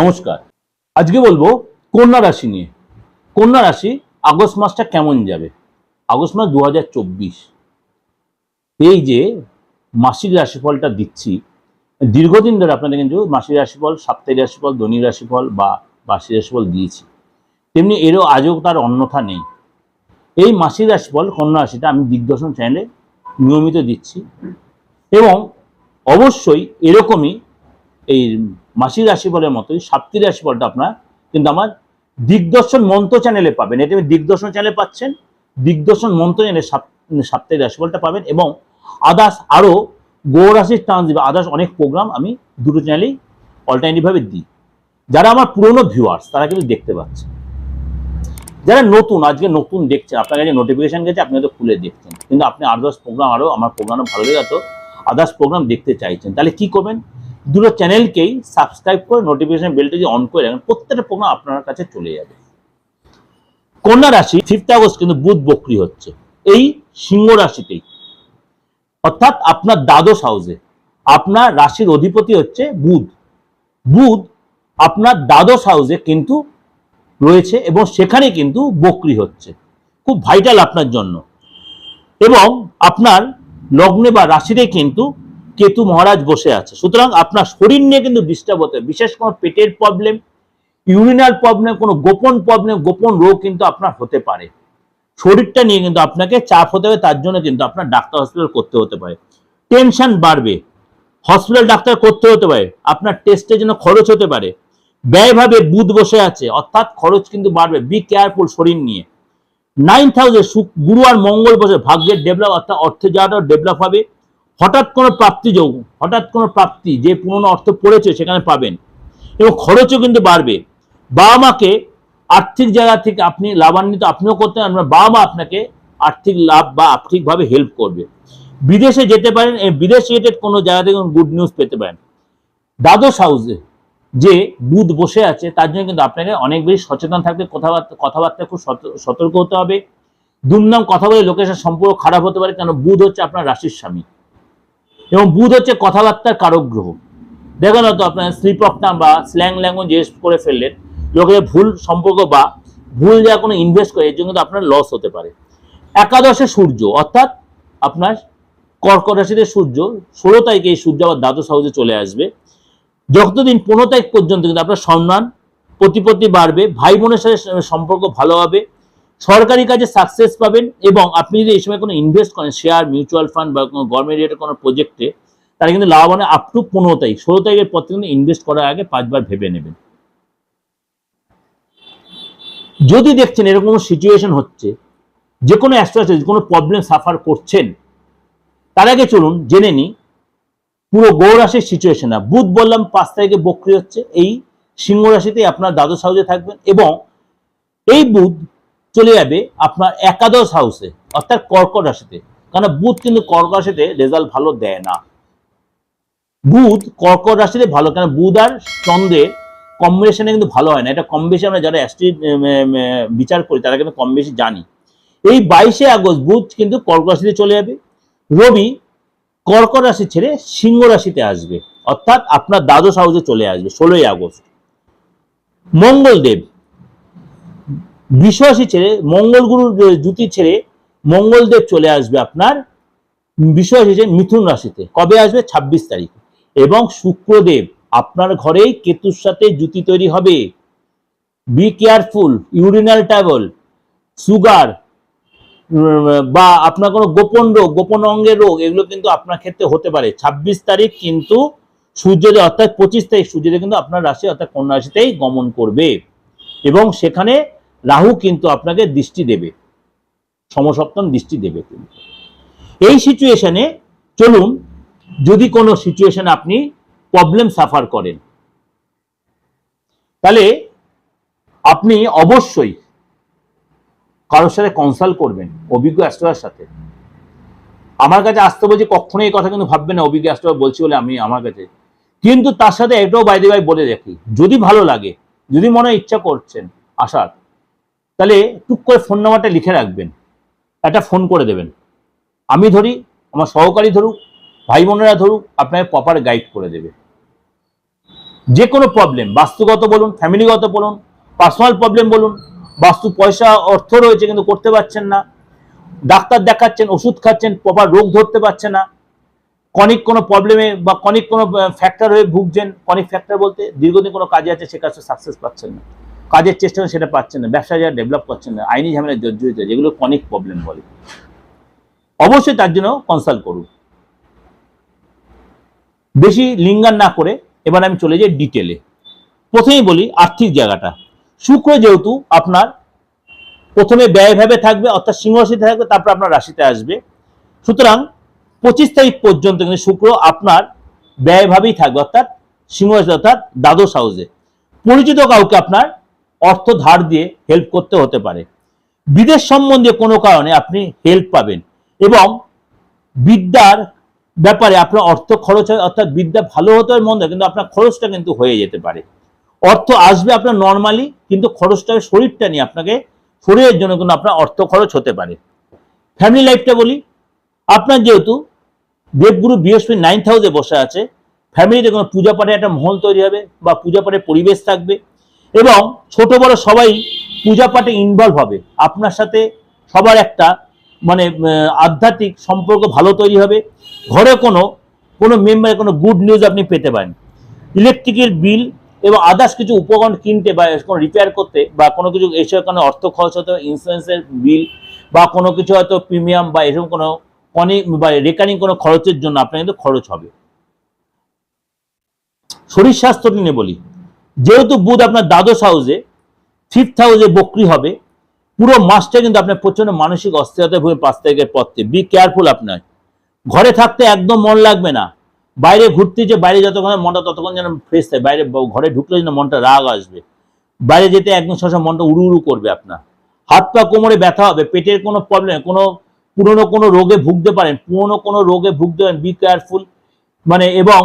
নমস্কার। আজকে বলব কন্যা রাশি নিয়ে। কন্যা রাশি আগস্ট মাসটা কেমন যাবে? আগস্ট মাস দু হাজার চব্বিশ। এই যে মাসিক রাশিফলটা দিচ্ছি, দীর্ঘদিন ধরে আপনাদের কিন্তু মাসিক রাশিফল, সাপ্তাহিক রাশিফল দৈনিক রাশিফল বা বার্ষিক রাশিফল দিয়েছি। তেমনি এরও আজও তার অন্যথা নেই। এই মাসিক রাশিফল, কন্যা রাশিটা আমি দিগদর্শন চ্যানেলে নিয়মিত দিচ্ছি এবং অবশ্যই এরকমই এই মাসিক রাশিফলের মতোই সাপ্তাহিক রাশিফলটা আপনার কিন্তু আমার দিগদর্শন মন্ত্র চ্যানেলে পাবেন। এটা আমি দিগদর্শন চ্যানেলে পাচ্ছেন, দিগদর্শন মন্ত্র চ্যানেলে সাপ- সাপ্তাহিক রাশিফলটা পাবেন এবং আদার্স আরও গৌরাশির ট্রান্সিট আদার্স অনেক প্রোগ্রাম আমি দুটো চ্যানেলেই অল্টারনেটিভভাবে দিই। যারা আমার পুরনো ভিউয়ার্স তারা কিন্তু দেখতে পাচ্ছে। যারা নতুন, আজকে নতুন দেখছেন, আপনার কাছে নোটিফিকেশন গেছে, আপনি হয়তো খুলে দেখছেন। কিন্তু আপনি আদার্স প্রোগ্রাম আরও আমার প্রোগ্রাম ভালো লেগে আদার্স প্রোগ্রাম দেখতে চাইছেন। তাহলে কি করবেন? দুটো চ্যানেলকেই সাবস্ক্রাইব করে নোটিফিকেশন বেলটা যদি অন করে রাখেন প্রত্যেকটা প্রোগ্রাম আপনার কাছে চলে যাবে। কন্যা রাশি ফিফথ আগস্ট কিন্তু বুধ বক্রি হচ্ছে। এই সিংহ রাশিতেই। অর্থাৎ আপনার দ্বাদশ হাউসে আপনার রাশির অধিপতি হচ্ছে বুধ। বুধ আপনার দ্বাদশ হাউসে কিন্তু রয়েছে এবং সেখানে কিন্তু বক্রি হচ্ছে। খুব ভাইটাল আপনার জন্য। এবং আপনার লগ্নে বা রাশিতে কিন্তু কেতু মহারাজ বসে আছে। সুতরাং আপনার শরীর নিয়ে কিন্তু ডিস্টার্ব হতে বিশেষ কোনো পেটের প্রবলেম ইউরিনাল প্রবলেম কোনো গোপন প্রবলেম গোপন রোগ কিন্তু আপনার হতে পারে। শরীরটা নিয়ে কিন্তু আপনাকে চাপ হতে হবে, তার জন্য কিন্তু আপনার ডাক্তার হসপিটাল করতে হতে পারে। টেনশন বাড়বে। হসপিটাল ডাক্তার করতে হতে পারে। আপনার টেস্টের জন্য খরচ হতে পারে। ব্যয়ভাবে বুধ বসে আছে, অর্থাৎ খরচ কিন্তু বাড়বে। বি কেয়ারফুল শরীর নিয়ে। নাইন থাউজেন্ড গুরু আর মঙ্গল বসে, ভাগ্যের ডেভেলপ অর্থাৎ অর্থে যাওয়াটাও ডেভেলপ হবে হঠাৎ কোনো প্রাপ্তি যোগ, হঠাৎ কোনো প্রাপ্তি, যে পুরনো অর্থ পড়েছে সেখানে পাবেন। এবং খরচও কিন্তু বাড়বে। বাবা মাকে আর্থিক জায়গা থেকে আপনি লাভান্বিত আপনিও করতে বা বাবা মা আপনাকে আর্থিক লাভ বা আর্থিকভাবে হেল্প করবে। বিদেশে যেতে পারেন বিদেশ রিলেটেড কোনো জায়গা থেকে গুড নিউজ পেতে পারেন। দ্বাদশ হাউসে যে বুধ বসে আছে, তার জন্য কিন্তু আপনাকে অনেক বেশি সচেতন থাকবে কথাবার্তা কথাবার্তা খুব সত- সতর্ক হতে হবে। দুমদাম কথা বলে লোকের সম্পর্ক খারাপ হতে পারে, কেন? বুধ হচ্ছে আপনার রাশির স্বামী। এবং বুধ হচ্ছে কথাবার্তার কারক গ্রহ। দেখেন হয়তো আপনার স্লিপ অফ টার্ম বা স্ল্যাং ল্যাঙ্গুয়েজ ইউজ করে ফেললেন লোকের ভুল সম্পর্ক বা ভুল যা কোনো ইনভেস্ট করে, এর জন্য কিন্তু আপনার লস হতে পারে। একাদশে সূর্য, অর্থাৎ আপনার কর্কট রাশিতে সূর্য, ষোলো তারিখে এই সূর্য আবার দ্বাদশ হাউসে চলে আসবে। যতদিন পনেরো তারিখ পর্যন্ত কিন্তু আপনার সম্মান প্রতিপত্তি বাড়বে, ভাই বোনের সাথে সম্পর্ক ভালো হবে সরকারি কাজে সাকসেস পাবেন এবং আপনি যদি এই সময় কোনো ইনভেস্ট করেন শেয়ার মিউচুয়াল ফান্ড বা কোনো গভর্নমেন্ট রিলেটেড কোনো প্রজেক্টে তারা কিন্তু লাভবান আপ টু পনেরো তারিখ, ষোলো তারিখের পর থেকে ইনভেস্ট করার আগে পাঁচবার ভেবে নেবেন। যদি দেখছেন এরকম সিচুয়েশন হচ্ছে, যে কোনো অ্যাস্ট্রোলজি কোনো প্রবলেম সাফার করছেন, তার আগে চলুন জেনে নিই পুরো গৌরাশির সিচুয়েশন না বুধ বললাম পাঁচ তারিখে বক্রি হচ্ছে, এই সিংহ রাশিতেই আপনার দ্বাদশ হাউসে থাকবেন এবং এই বুধ চলে যাবে আপনার একাদশ হাউসে অর্থাৎ কর্কট রাশিতে। কারণ বুধ কিন্তু কর্কট রাশিতে রেজাল্ট ভালো দেয় না। বুধ কর্কট রাশিতে ভালো কারণ বুধ আর চন্দ্রের কম্বিনেশনে কিন্তু ভালো হয় না। এটা কম বেশি আমরা যারা অ্যাস্ট্রি বিচার করি, তারা কিন্তু কম বেশি জানি। এই বাইশে আগস্ট বুধ কিন্তু কর্কট রাশিতে চলে যাবে। রবি কর্কট রাশি ছেড়ে সিংহ রাশিতে আসবে। অর্থাৎ আপনার দ্বাদশ হাউসে চলে আসবে, ষোলোই আগস্ট। মঙ্গলদেব বিশ্বরাশি ছেড়ে মঙ্গল গুরুর জুতি ছেড়ে মঙ্গলদেব চলে আসবে আপনার বিশ্বরাশি হিসেবে মিথুন রাশিতে। কবে আসবে? ছাব্বিশ তারিখ। এবং শুক্রদেব, আপনার ঘরেই কেতুর সাথে জুতি তৈরি হবে। Be careful urinal table sugar বা আপনার কোনো গোপন রোগ, গোপন অঙ্গের রোগ, এগুলো কিন্তু আপনার ক্ষেত্রে হতে পারে। ছাব্বিশ তারিখ কিন্তু সূর্যদেব অর্থাৎ পঁচিশ তারিখ সূর্যদেব কিন্তু আপনার রাশি, অর্থাৎ কন্যা রাশিতেই গমন করবে। এবং সেখানে রাহু কিন্তু আপনাকে দৃষ্টি দেবে। সমসপ্তম দৃষ্টি দেবে কিন্তু। এই সিচুয়েশনে চলুন, যদি কোনো সিচুয়েশন আপনি প্রবলেম সাফার করেন, তাহলে আপনি অবশ্যই কারোর সাথে কনসাল্ট করবেন, অভিজ্ঞ অ্যাস্ট্রোলার সাথে। আমার কাছে আসতে বলছি কখনো এই কথা কিন্তু ভাববেন না, অভিজ্ঞ অ্যাস্ট্রোলার বলছি বলে আমি আমার কাছে। কিন্তু তার সাথে এটাও বাইদে বাই বলে রাখি, যদি ভালো লাগে, যদি মনে ইচ্ছা করছেন আসার তাহলে টুক করে ফোন নাম্বারটা লিখে রাখবেন। একটা ফোন করে দেবেন। আমি ধরি, আমার সহকারী ধরুক, ভাই বোনেরা ধরুক, আপনাকে প্রপার গাইড করে দেবে। যে কোনো প্রবলেম বাস্তুগত বলুন ফ্যামিলিগত বলুন পার্সোনাল প্রবলেম বলুন, বাস্তু পয়সা, অর্থ রয়েছে কিন্তু করতে পারছেন না, ডাক্তার দেখাচ্ছেন, ওষুধ খাচ্ছেন প্রপার রোগ ধরতে পারছে না কনিক কোনো প্রবলেমে বা কনিক কোনো ফ্যাক্টর হয়ে ভুগছেন কনিক ফ্যাক্টর বলতে দীর্ঘদিন কোনো কাজে আছে, সে কাজে সাকসেস পাচ্ছেন না। কাজের চেষ্টা সেটা পাচ্ছেন না, ব্যবসা যারা ডেভেলপ করছেন না, আইনি ঝামেলা জর্জরিত, যেগুলো অনেক প্রবলেম বলে। অবশ্যই তার জন্য কনসাল্ট করুন। বেশি লিঙ্গান না করে এবার আমি চলে যাই ডিটেলে প্রথমেই বলি আর্থিক জায়গাটা। শুক্র যেহেতু আপনার প্রথমে ব্যয়ভাবে থাকবে, অর্থাৎ সিংহরাশিতে থাকবে, তারপর আপনার রাশিতে আসবে। সুতরাং পঁচিশ তারিখ পর্যন্ত কিন্তু শুক্র আপনার ব্যয়ভাবেই থাকবে, অর্থাৎ সিংহরাশি অর্থাৎ দ্বাদশ হাউসে পরিচিত কাউকে আপনার অর্থ ধার দিয়ে হেল্প করতে হতে পারে। বিদেশ সম্বন্ধে কোনো কারণে আপনি হেল্প পাবেন এবং বিদ্যার ব্যাপারে আপনার অর্থ খরচ হয়, অর্থাৎ বিদ্যা ভালো হতে হয়, মন্দ কিন্তু আপনার খরচটা কিন্তু হয়ে যেতে পারে। অর্থ আসবে আপনার নর্মালি কিন্তু খরচটা, শরীরটা নিয়ে আপনাকে শরীরের জন্য কিন্তু আপনার অর্থ খরচ হতে পারে। ফ্যামিলি লাইফটা বলি, আপনার যেহেতু দেবগুরু বৃহস্পতি নাইন্থ হাউসে বসে আছে ফ্যামিলিতে কোনো পূজা পাঠে একটা মহল তৈরি হবে বা পূজা পাঠের পরিবেশ থাকবে এবং ছোট বড় সবাই পূজা পাঠে ইনভলভ হবে। আপনার সাথে সবার একটা মানে আধ্যাত্মিক সম্পর্ক ভালো তৈরি হবে। ঘরে কোনো কোনো মেম্বারের কোনো গুড নিউজ আপনি পেতে পারেন। ইলেকট্রিকের বিল এবং আদার্স কিছু উপকরণ কিনতে বা কোনো রিপেয়ার করতে বা কোনো কিছু এসব কোনো অর্থ খরচ হতে ইন্স্যুরেন্সের বিল বা কোনো কিছু হয়তো প্রিমিয়াম বা এরকম কোনো অনেক বা রেকারিং কোনো খরচের জন্য আপনার কিন্তু খরচ হবে। শরীর স্বাস্থ্য নিয়ে বলি। যেহেতু বুধ আপনার দ্বাদশ হাউসে ফিফথ হাউসে বকরি হবে, পুরো মাসটা কিন্তু আপনার প্রচণ্ড মানসিক অস্থিরতা ভুগে পাঁচ তারিখের পর থেকে। বি কেয়ারফুল আপনার। ঘরে থাকতে একদম মন লাগবে না। বাইরে ঘুরতে যে বাইরে যতক্ষণ মনটা ততক্ষণ যেন ফ্রেশ থাকে। বাইরে ঘরে ঢুকলে যেন মনটা রাগ আসবে। বাইরে যেতে একদম সবসময় মনটা উড়ু উড়ু করবে আপনার। হাত পা কোমরে ব্যথা হবে, পেটের কোনো প্রবলেম কোনো পুরনো কোনো রোগে ভুগতে পারেন, পুরনো কোনো রোগে ভুগতে পারেন বি কেয়ারফুল মানে এবং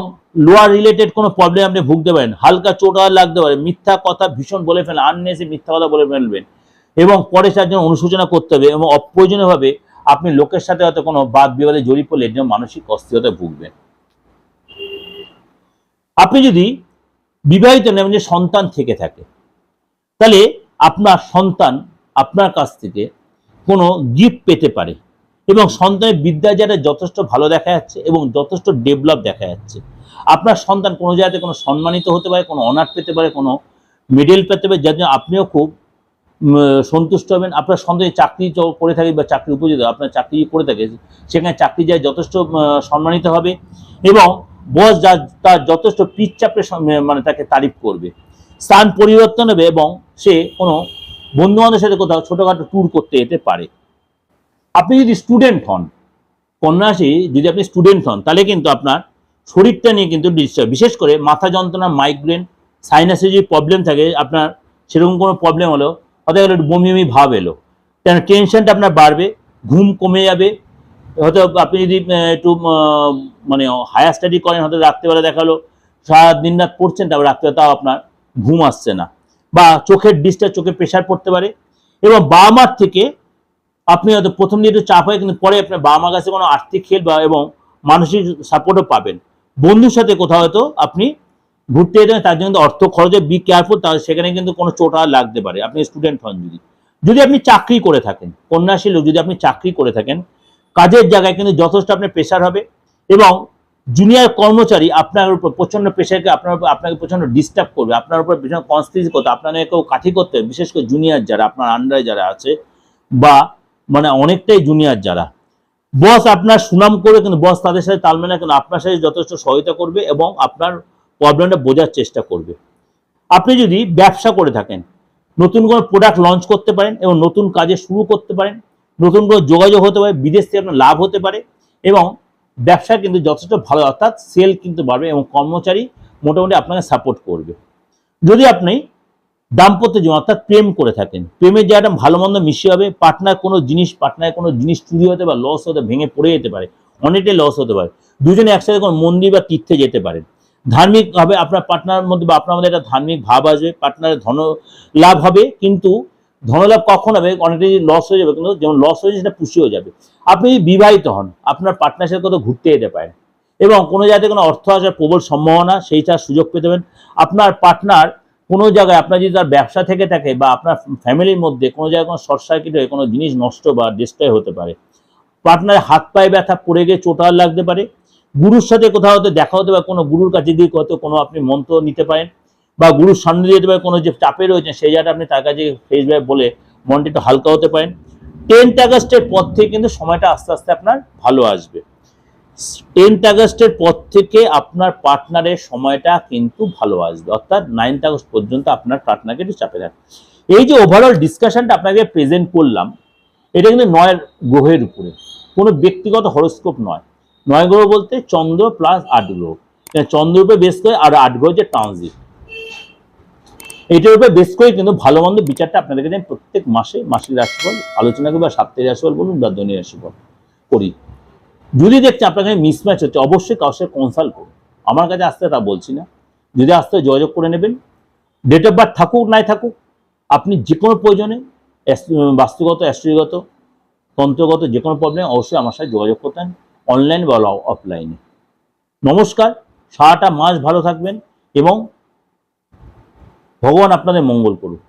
লোয়ার রিলেটেড কোনো প্রবলেম আপনি ভুগতে পারেন। হালকা চোট লাগতে পারে। মিথ্যা কথা ভীষণ বলে ফেলেন আননেসে মিথ্যা কথা বলে ফেলবেন। এবং পরে তার জন্য অনুশোচনা করতে হবে এবং অপ্রয়োজনীয়ভাবে আপনি লোকের সাথে হয়তো কোনো বাদ বিবাদে জড়িয়ে পড়লে এর জন্য মানসিক অস্থিরতা ভুগবেন। আপনি যদি বিবাহিত নেন যে সন্তান থেকে থাকে, তাহলে আপনার সন্তান আপনার কাছ থেকে কোনো গিফট পেতে পারে। এবং সন্তানের বিদ্যা যেটা যথেষ্ট ভালো দেখা যাচ্ছে এবং যথেষ্ট ডেভেলপ দেখা যাচ্ছে। আপনার সন্তান কোনো জায়গাতে কোনো সম্মানিত হতে পারে, কোনো অনার পেতে পারে, কোনো মেডেল পেতে পারে যার জন্য আপনিও খুব সন্তুষ্ট হবেন। আপনার সন্তান চাকরি করে থাকে বা চাকরি উপযুক্ত, আপনার চাকরি করে থাকে, সেখানে চাকরি যায় যথেষ্ট সম্মানিত হবে এবং বস যা, তার যথেষ্ট পিচ্চাপে মানে তাকে তারিফ করবে। স্থান পরিবর্তন হবে এবং সে কোনো বন্ধু বান্ধবের সাথে কোথাও ছোটোখাটো ট্যুর করতে যেতে পারে। আপনি যদি স্টুডেন্ট হন কন্যাশি যদি আপনি স্টুডেন্ট হন, তাহলে কিন্তু আপনার শরীরটা নিয়ে কিন্তু ডিস্টার্ব বিশেষ করে মাথা যন্ত্রণা মাইগ্রেন সাইনাসে যদি প্রবলেম থাকে, আপনার সেরকম কোনো প্রবলেম হলো গেলো একটু বমি বমি ভাব এলো। কেন টেনশনটা আপনার বাড়বে, ঘুম কমে যাবে, হয়তো আপনি যদি একটু মানে হায়ার স্টাডি করেন, হয়তো রাত্রেবেলা দেখাল সারা দিন রাত পড়ছেন, তারপর রাত্রে তাও আপনার ঘুম আসছে না, বা চোখের ডিস্টার্ব চোখে প্রেশার পড়তে পারে, এবং বাবা মার থেকে আপনি হয়তো প্রথম দিয়ে একটু চাপ হয় কিন্তু পরে আপনার বাবা মার কাছে কোনো আর্থিক হেল্প বা এবং মানসিক সাপোর্টও পাবেন। বন্ধুর সাথে কোথাও হয়তো আপনি ঘুরতে যেতে তার জন্য অর্থ খরচে বি কেয়ারফুল তাহলে সেখানে কিন্তু কোনো চোট লাগতে পারে। আপনি স্টুডেন্ট হন যদি। যদি আপনি চাকরি করে থাকেন কন্যাশী লোক, যদি আপনি চাকরি করে থাকেন, কাজের জায়গায় কিন্তু যথেষ্ট আপনার প্রেশার হবে এবং জুনিয়র কর্মচারী আপনার উপর প্রচণ্ড প্রেশারকে আপনার উপর, আপনাকে প্রচণ্ড ডিস্টার্ব করবে। আপনার উপর ভীষণ কনস্টিটিউট করতে আপনাকে কেউ কাঠি করতে বিশেষ করে জুনিয়র যারা, আপনার আন্ডারে যারা আছে, বা মানে অনেকটাই জুনিয়র যারা। বস আপনার সুনাম করে কিন্তু বস তাদের সাথে তাল মেলা কিন্তু আপনার সাথে যথেষ্ট সহায়তা করবে এবং আপনার প্রবলেমটা বোঝার চেষ্টা করবে। আপনি যদি ব্যবসা করে থাকেন, নতুন কোনো প্রোডাক্ট লঞ্চ করতে পারেন এবং নতুন কাজে শুরু করতে পারেন, নতুন কোনো যোগাযোগ হতে পারে, বিদেশ থেকে আপনার লাভ হতে পারে এবং ব্যবসা কিন্তু যথেষ্ট ভালো, অর্থাৎ সেল কিন্তু বাড়বে এবং কর্মচারী মোটামুটি আপনাকে সাপোর্ট করবে। যদি আপনি দাম্পত্য জীবন অর্থাৎ প্রেম করে থাকেন। প্রেমের জায়গাটা ভালো মন্দ মিশিয়ে হবে পার্টনার কোনো জিনিস পার্টনার কোনো জিনিস চুরি হতে বা লস হতে, ভেঙে পড়ে যেতে পারে। অনেকটাই লস হতে পারে। দুজনে একসাথে কোনো মন্দির বা তীর্থে যেতে পারেন। ধার্মিক হবে আপনার পার্টনার মধ্যে বা আপনার মধ্যে একটা ধার্মিক ভাব আসবে পার্টনারের ধন লাভ হবে, কিন্তু ধনলাভ কখন হবে? অনেকটাই লস হয়ে যাবে, কিন্তু যেমন লস হয়েছে সেটা পুষিয়েও যাবে। আপনি যদি বিবাহিত হন, আপনার পার্টনার সাথে কোথাও ঘুরতে যেতে পারেন এবং কোনো জায়গাতে কোনো অর্থ আসার প্রবল সম্ভাবনা সেইটা সুযোগ পেতে পারেন। আপনার পার্টনার কোনো জায়গায় আপনার যদি তার ব্যবসা থেকে থাকে বা আপনার ফ্যামিলির মধ্যে কোনো জায়গায় কোনো শর্ট সার্কিট হয়ে কোনো জিনিস নষ্ট বা ডিস্ট্রয় হতে পারে পার্টনারের হাত পায়ে ব্যথা, পড়ে গিয়ে চোটাল লাগতে পারে, গুরুর সাথে কোথাও হয়তো দেখা হতে পারে, কোনো গুরুর কাছে দিয়ে হয়তো কোনো আপনি মন্ত্র নিতে পারেন বা গুরুর সামনে দিয়ে যেতে পারে কোনো যে চাপে রয়েছে সেই জায়গাটা আপনি তার কাছে ফেসব্যাক বলে মনটা একটু হালকা হতে পারেন। টেন্থ আগস্টের পর থেকে কিন্তু সময়টা আস্তে আস্তে আপনার ভালো আসবে। টেন্থ আগস্টের পর থেকে আপনার পার্টনারের সময়টা কিন্তু ভালো আসবে। অর্থাৎ নাইনথ আগস্ট পর্যন্ত আপনার পার্টনারকে একটু চাপে রাখবে এই যে ওভারঅল ডিসকাশনটা আপনাকে প্রেজেন্ট করলাম, এটা কিন্তু নয় গ্রহের উপরে। কোনো ব্যক্তিগত হরস্কোপ নয়। নয় গ্রহ বলতে চন্দ্র প্লাস আট গ্রহ। চন্দ্রের উপরে বেশ করে আর আট গ্রহ যে ট্রানজিট এইটার উপরে বেশ করে কিন্তু ভালো মন্দ বিচারটা আপনাদেরকে প্রত্যেক মাসে মাসিক রাশিফল, আলোচনা করি বা সাপ্তাহিক রাশিফল বলুন বা দৈনিক রাশিফল করি। যদি দেখছেন আপনার কাছে মিসম্যাচ হচ্ছে, অবশ্যই কারোর সাথে কনসাল্ট করুন। আমার কাছে আসতে তা বলছি না। যদি আসতে যোগাযোগ করে নেবেন। ডেট অফ বার্থ থাকুক, নাই থাকুক, আপনি যে কোনো প্রয়োজনে বাস্তুগত অ্যাস্ট্রোগত তন্ত্রগত যে কোনো প্রবলেম অবশ্যই আমার সাথে যোগাযোগ করতেন অনলাইন বা অফলাইনে নমস্কার, সারাটা মাস ভালো থাকবেন এবং ভগবান আপনাদের মঙ্গল করুক।